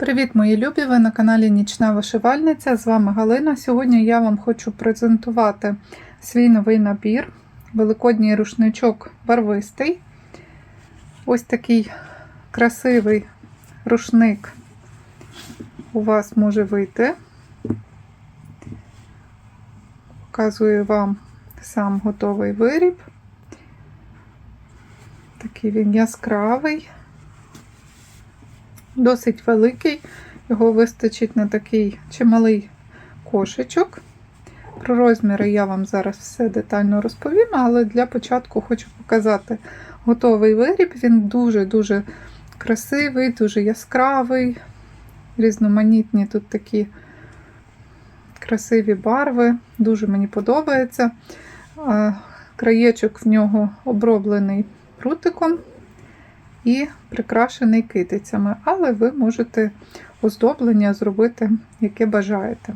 Привіт, мої любі! Ви на каналі Нічна Вишивальниця. З вами Галина. Сьогодні я вам хочу презентувати свій новий набір. Великодній рушничок барвистий. Ось такий красивий рушник у вас може вийти. Показую вам сам готовий виріб. Такий він яскравий досить великий, його вистачить на такий чималий кошечок. Про розміри я вам зараз все детально розповім, але для початку хочу показати готовий виріб. Він дуже-дуже красивий, дуже яскравий, різноманітні тут такі красиві барви, дуже мені подобається. Краєчок в нього оброблений прутиком і прикрашений китицями, але ви можете оздоблення зробити, яке бажаєте.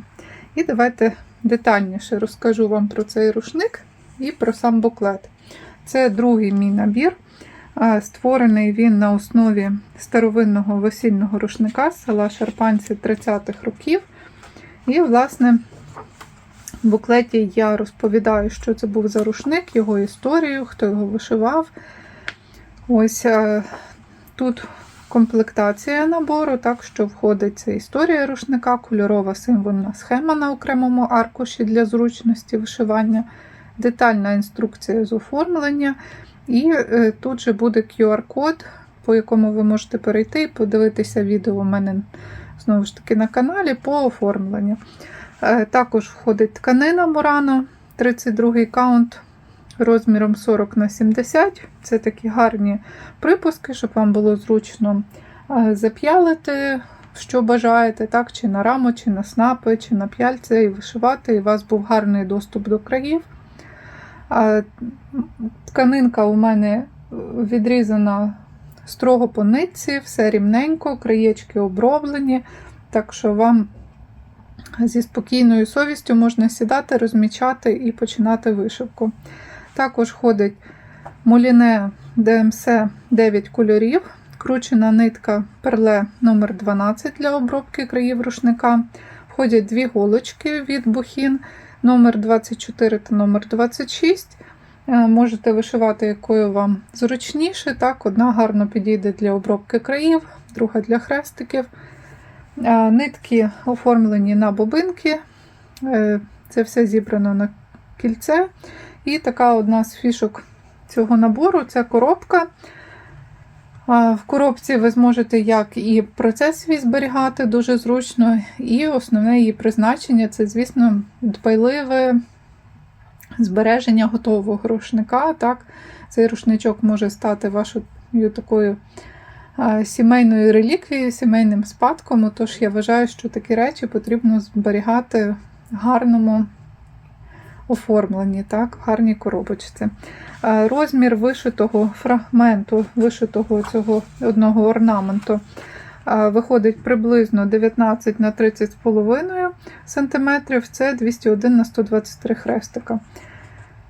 І давайте детальніше розкажу вам про цей рушник і про сам буклет. Це другий мій набір. Створений він на основі старовинного весільного рушника села Шарпанці 30-х років. І, власне, в буклеті я розповідаю, що це був за рушник, його історію, хто його вишивав. Ось е, тут комплектація набору, так що входить це історія рушника, кольорова символьна схема на окремому аркуші для зручності вишивання, детальна інструкція з оформлення. І е, тут же буде QR-код, по якому ви можете перейти і подивитися відео у мене знову ж таки на каналі по оформленню. Е, також входить тканина Мурано, 32 каунт розміром 40 на 70. Це такі гарні припуски, щоб вам було зручно е, зап'ялити, що бажаєте, так, чи на раму, чи на снапи, чи на п'яльце, і вишивати, і у вас був гарний доступ до країв. Тканинка у мене відрізана строго по нитці, все рівненько, краєчки оброблені, так що вам зі спокійною совістю можна сідати, розмічати і починати вишивку. Також ходить Моліне ДМС 9 кольорів, кручена нитка перле номер 12 для обробки країв рушника. Входять дві голочки від бухін номер 24 та номер 26 е, Можете вишивати, якою вам зручніше. Так, Одна гарно підійде для обробки країв, друга для хрестиків. Е, нитки оформлені на бобинки. Е, це все зібрано на кільце. І така одна з фішок цього набору це коробка. В коробці ви зможете як і процес свій зберігати дуже зручно, і основне її призначення це, звісно, дбайливе збереження готового рушника. Так? Цей рушничок може стати вашою такою сімейною реліквією, сімейним спадком. Тож я вважаю, що такі речі потрібно зберігати в гарному оформлені, так, в гарній коробочці. Розмір вишитого фрагменту, вишитого цього одного орнаменту. Виходить приблизно 19 на 30,5 см, це 201 на 123 хрестика.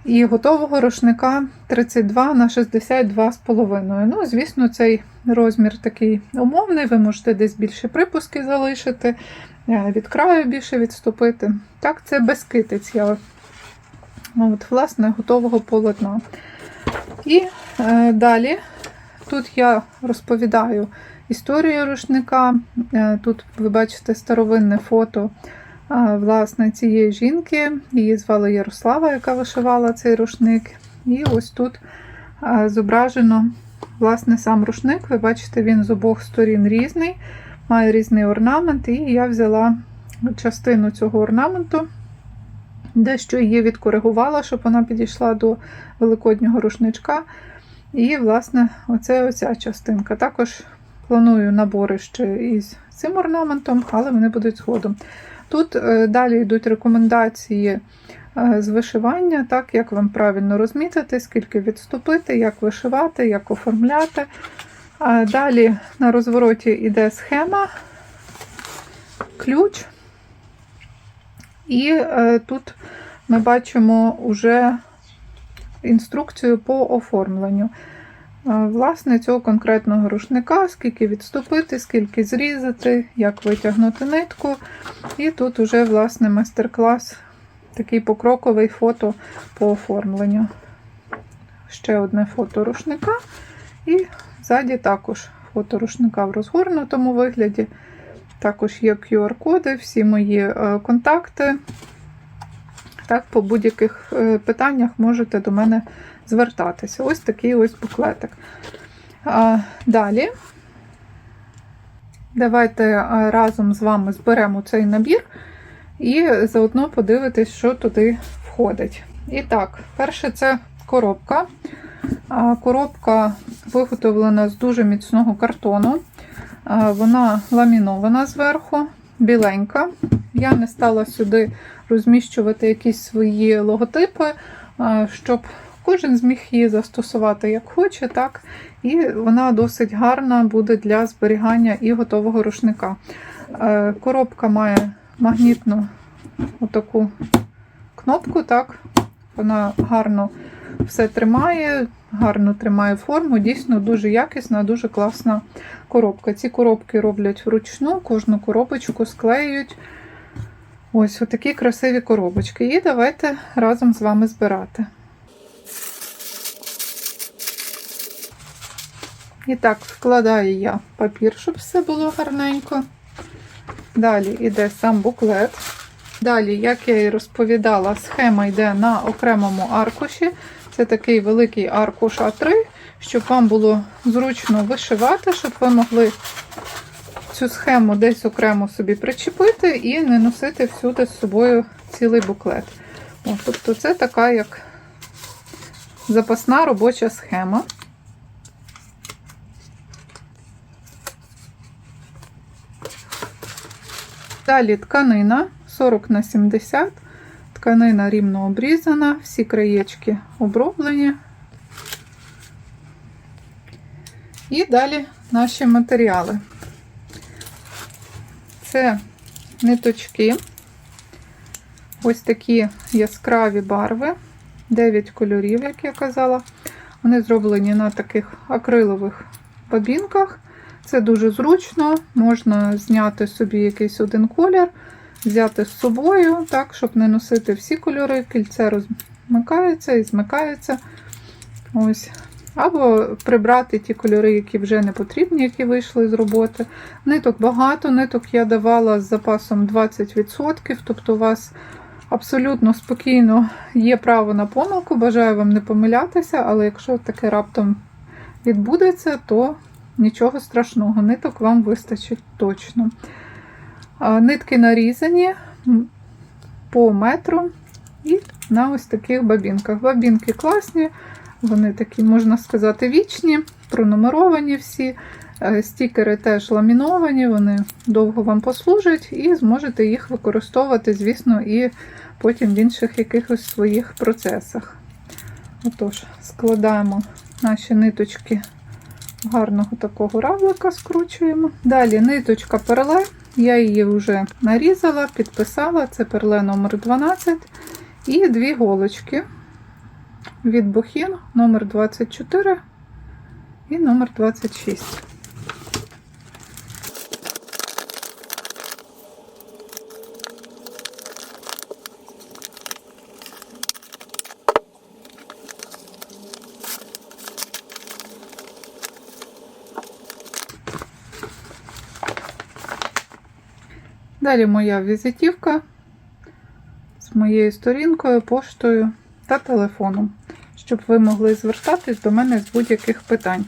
І готового рушника 32 на 62,5. Ну, звісно, цей розмір такий умовний, ви можете десь більше припуски залишити, е, від краю більше відступити. Так, це без китиць. Я От, Власне, готового полотна. І е, далі тут я розповідаю історію рушника. Е, тут ви бачите старовинне фото е, власне, цієї жінки. Її звали Ярослава, яка вишивала цей рушник. І ось тут е, зображено власне, сам рушник. Ви бачите, він з обох сторін різний, має різний орнамент, і я взяла частину цього орнаменту. Дещо її відкоригувала, щоб вона підійшла до великоднього рушничка. І, власне, оце оця частинка. Також планую набори ще із цим орнаментом, але вони будуть згодом. Тут е, далі йдуть рекомендації е, з вишивання, так, як вам правильно розмітити, скільки відступити, як вишивати, як оформляти. Далі на розвороті йде схема, ключ. І е, тут ми бачимо вже інструкцію по оформленню. власне цього конкретного рушника, скільки відступити, скільки зрізати, як витягнути нитку. І тут уже власне майстер-клас, такий покроковий фото по оформленню. Ще одне фото рушника. І ззаді також фото рушника в розгорнутому вигляді. Також є QR-коди, всі мої е, контакти. Так, по будь-яких е, питаннях можете до мене звертатися. Ось такий ось буклетик. Далі. Давайте е, разом з вами зберемо цей набір і заодно подивитись, що туди входить. І так, перше це коробка. Коробка виготовлена з дуже міцного картону. Вона ламінована зверху, біленька. Я не стала сюди розміщувати якісь свої логотипи, щоб кожен зміг її застосувати як хоче, так. І вона досить гарна буде для зберігання і готового рушника. Е, Коробка має магнітну отаку кнопку, так. Вона гарно все тримає, гарно тримає форму. Дійсно дуже якісна, дуже класна коробка. Ці коробки роблять вручну, кожну коробочку склеюють. Ось отакі красиві коробочки. І давайте разом з вами збирати. І так, вкладаю я папір, щоб все було гарненько. Далі йде сам буклет. Далі, як я і розповідала, схема йде на окремому аркуші. Це такий великий аркуш А3, щоб вам було зручно вишивати, щоб ви могли цю схему десь окремо собі причепити і не носити всюди з собою цілий буклет. О, тобто це така як запасна робоча схема. Далі тканина 40 на 70. Тканина рівно обрізана, всі краєчки оброблені. І далі наші матеріали. Це ниточки, ось такі яскраві барви, 9 кольорів, як я казала. Вони зроблені на таких акрилових бабінках. Це дуже зручно, можна зняти собі якийсь один колір, взяти з собою, так, щоб не носити всі кольори, кільце розмикається і змикається. Ось. Або прибрати ті кольори, які вже не потрібні, які вийшли з роботи. Ниток багато, ниток я давала з запасом 20%, тобто у вас абсолютно спокійно є право на помилку. Бажаю вам не помилятися, але якщо таке раптом відбудеться, то нічого страшного, ниток вам вистачить точно. Нитки нарізані по метру і на ось таких бабінках. Бабінки класні, вони такі, можна сказати, вічні, пронумеровані всі. Е, стікери теж ламіновані, вони довго вам послужать, і зможете їх використовувати, звісно, і потім в інших якихось своїх процесах. Отож, складаємо наші ниточки гарного такого равлика скручуємо. Далі ниточка перле, я її вже нарізала, підписала, це перле номер 12 і дві голочки від бухін номер 24 і номер 26. Далі моя візитівка з моєю сторінкою, поштою та телефоном, щоб ви могли звертатись до мене з будь-яких питань.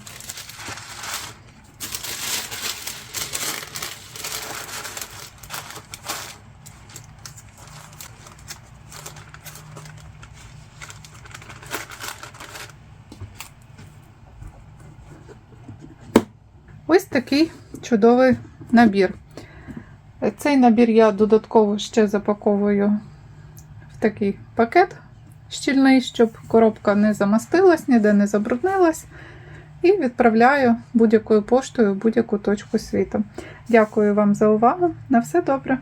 Ось такий чудовий набір. Цей набір я додатково ще запаковую в такий пакет щільний, щоб коробка не замастилась, ніде не забруднилась. І відправляю будь-якою поштою в будь-яку точку світу. Дякую вам за увагу. На все добре!